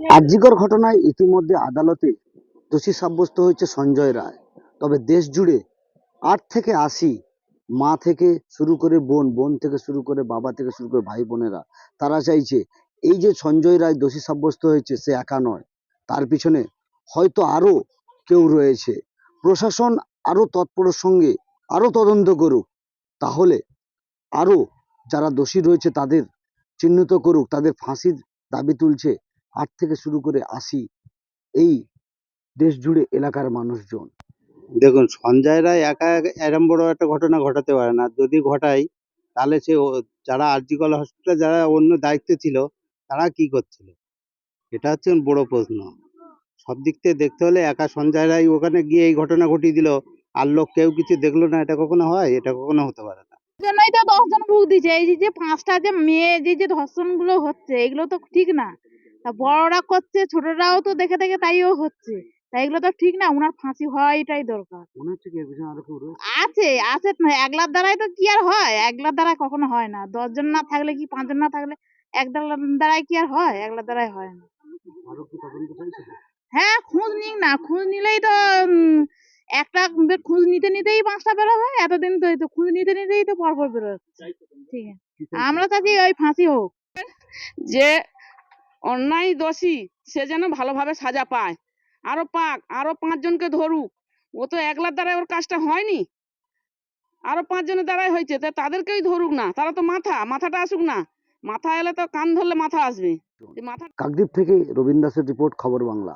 আরজিকর ঘটনায় ইতিমধ্যে আদালতে দোষী সাব্যস্ত হয়েছে সঞ্জয় রায়। তবে দেশ জুড়ে আট থেকে আশি মা থেকে শুরু করে বোন বোন থেকে শুরু করে বাবা থেকে শুরু করে ভাই বোনেরা, তারা চাইছে এই যে সঞ্জয় রায় দোষী সাব্যস্ত হয়েছে, সে একা নয়। তার পিছনে হয়তো আরও কেউ রয়েছে। প্রশাসন আরও তৎপরের সঙ্গে আরও তদন্ত করুক, তাহলে আরও যারা দোষী রয়েছে তাদের চিহ্নিত করুক, তাদের ফাঁসির দাবি তুলছে আট থেকে শুরু করে আশি এই দেশ জুড়ে এলাকার মানুষজন। দেখুন সঞ্জয় রায় একা একা এরম বড় একটা ঘটনা ঘটাতে পারে না। যদি ঘটায় তাহলে সে ও- যারা আরজিকল হসপিটালে যারা অন্য দায়িত্বে ছিল তারা কি করছিল? এটা হচ্ছে বড় প্রশ্ন। সব দিক থেকে দেখতে হলে একা সঞ্জয় রায় ওখানে গিয়ে এই ঘটনা ঘটিয়ে দিল। আর লোক কেউ কিছু দেখল না এটা কখনো হয়? এটা কখনো হতে পারে না। জন্যই তো দশজন ভুগ দিচ্ছে এই যে যে পাঁচটা যে মেয়ে যে যে ধর্ষণগুলো হচ্ছে এগুলো তো ঠিক না। তা বড়রা করছে ছোটরাও তো দেখে দেখে তাইও হচ্ছে। তাই এগুলো তো ঠিক না ওনার ফাঁসি হওয়াটাই দরকার। মনে হচ্ছে কি এর পিছনে আরও কেউ রয়েছে? আছে আছে না একলার দ্বারাই তো কি আর হয়? একলার দ্বারা কখনো হয় না। দশজন না থাকলে কি পাঁচজন না থাকলে একলার দ্বারাই কি আর হয়? একলার দ্বারাই হয় না। আরও কি তদন্ত চাইছে হ্যাঁ খোঁজ নিক না খোঁজ নিলেই তো উম, একটা খোঁজ নিতে নিতেই পাঁচটা বেরোবে এতদিন তো এই তো খোঁজ নিতে নিতেই তো পরপর বেরোচ্ছে ঠিক আছে। আমরা চাচ্ছি ওই ফাঁসি হোক। যে অন্যায় দোষী সে যেন ভালোভাবে সাজা পায়। আরও পাক আরও পাঁচজনকে ধরুক ও তো একলার দ্বারাই ওর কাজটা হয়নি। আরও পাঁচজনের দ্বারাই হয়েছে তা তাদেরকেই ধরুক না তারা তো মাথা মাথাটা আসুক না। মাথা এলে তো কান ধরলে মাথা আসবে। মাথা কাকদ্বীপ থেকে রবীন্দ্র দাসের রিপোর্ট খবর বাংলা।